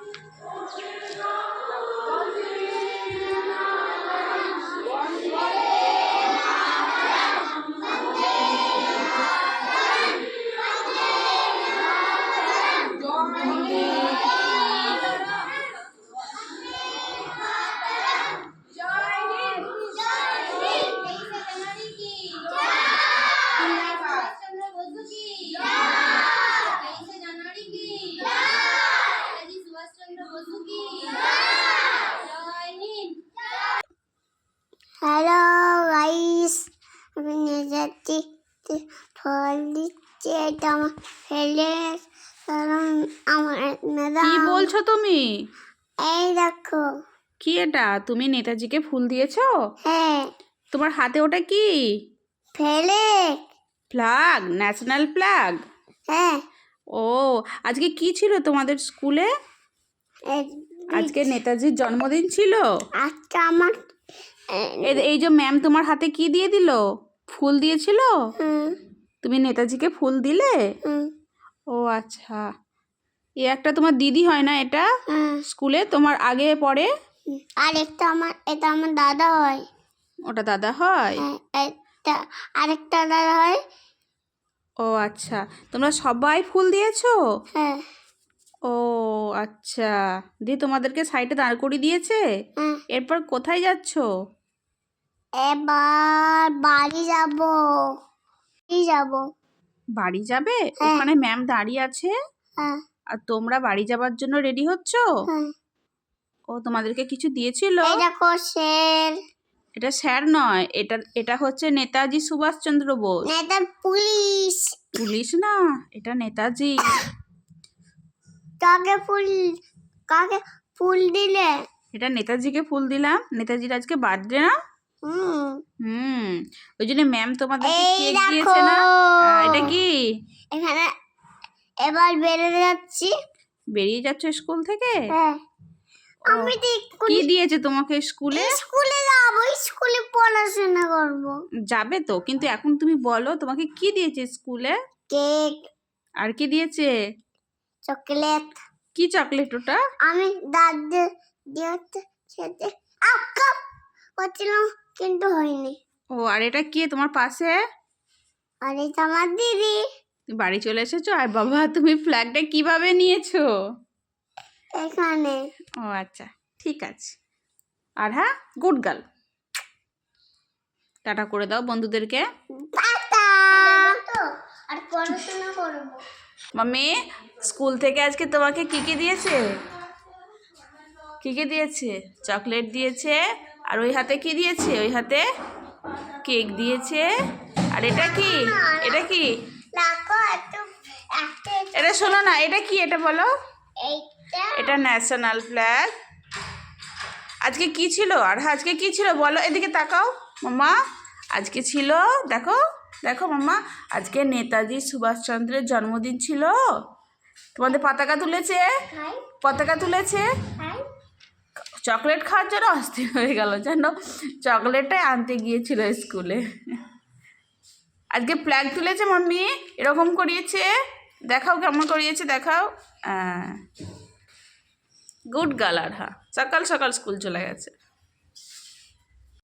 我们是祖国。গাইস যাচ্ছি ফল দিচ্ছে এটা আমার ফেলে কারণ আমার কি বলছো তুমি? এই দেখো। কি এটা? তুমি নেতাজিকে ফুল দিয়েছ? হ্যাঁ। তোমার হাতে ওটা কি? ফেলে ফ্ল্যাগ ন্যাশনাল ফ্ল্যাগ? হ্যাঁ। ও আজকে কি ছিল তোমাদের স্কুলে? আজকে নেতাজির জন্মদিন ছিল? আজকে আমার এই- যে ম্যাম তোমার হাতে কি দিয়ে দিল? ফুল দিয়েছিল? তুমি নেতাজিকে ফুল দিলে? ও আচ্ছা। এ একটা তোমার দিদি হয় না এটা? স্কুলে? তোমার আগে পড়ে আর একটা আমার এটা আমার দাদা হয়। ওটা দাদা হয়? হ্যাঁ, একটা আরেকটা দাদা হয়। ও আচ্ছা। তোমরা সবাই ফুল দিয়েছ? হ্যাঁ। ও আচ্ছা। দিয়ে তোমাদেরকে সাইডে দাঁড় করিয়ে দিয়েছে? হ্যাঁ। এরপর কোথায় যাচ্ছো? এবার বাড়ি যাব। বাড়ি যাব। বাড়ি যাবে? হ্যাঁ। ওখানে ম্যাম দাঁড়িয়ে আছে? হ্যাঁ। আর তোমরা বাড়ি যাবার জন্য রেডি হচ্ছ? হ্যাঁ। ও তোমাদেরকে কিছু দিয়েছিল? এটা স্যার নয় এটা এটা হচ্ছে নেতাজি সুভাষচন্দ্র বোস। নেতা পুলিশ। পুলিশ না এটা নেতাজি। কাকে ফুল কাকে ফুল দিলে? এটা নেতাজিকে ফুল দিলাম। নেতাজির আজকে বার্থডে না? হুম। হুম ওই জন্য ম্যাম কেক দিয়েছে না? এটা কি? এখানে এবার বেরোতে যাচ্ছি। বেরিয়ে যাচ্ছ স্কুল থেকে? হ্যাঁ। আমি কি দিয়েছে তোমাকে স্কুলে স্কুলে যাব স্কুলে পড়াশোনা করব। যাবে তো কিন্তু এখন তুমি বলো তোমাকে কি দিয়েছে স্কুলে কেক। আর কি দিয়েছে? চকলেট। কি চকলেট ওটা? আমি দাদু দিতে খেতে আক্কা করছিলাম কিন্তু হয়নি। ও আর এটা কি? তোমার পাশে? আর এটা আমার দিদি। তুমি বাড়ি চলে এসেছ? আর বাবা তুমি ফ্ল্যাগটা কীভাবে নিয়েছো? এখানে। ও আচ্ছা ঠিক আছে। আর হ্যাঁ গুড গার্ল টাটা করে দাও বন্ধুদেরকে। টাটা! আর পড়াশোনা করব। মাম্মি স্কুল থেকে আজকে তোমাকে কি কি দিয়েছে? কি কি দিয়েছে? চকলেট দিয়েছে আর ওই হাতে কি দিয়েছে? ওই হাতে কেক দিয়েছে। আর এটা কি? এটা কি? এটা শোনো না এটা কি এটা বলো? এটা ন্যাশনাল ফ্ল্যাগ। আজকে কি ছিল? আর আজকে কি ছিল বলো? এদিকে তাকাও মাম্মা। আজকে ছিল দেখো দেখো মাম্মা আজকে নেতাজি সুভাষচন্দ্রের জন্মদিন ছিল। তোমাদের পতাকা তুলেছে? পতাকা তুলেছে? খাই চকলেট খাওয়ার জন্য অস্থির হয়ে গেল, যেন চকলেটটাই আনতে গিয়েছিল স্কুলে। আজকে প্ল্যাগ তুলেছে মাম্মি এরকম করিয়েছে। দেখাও কেমন করিয়েছে, দেখাও। গুড গালার হ্যাঁ সকাল সকাল স্কুল চলে গেছে।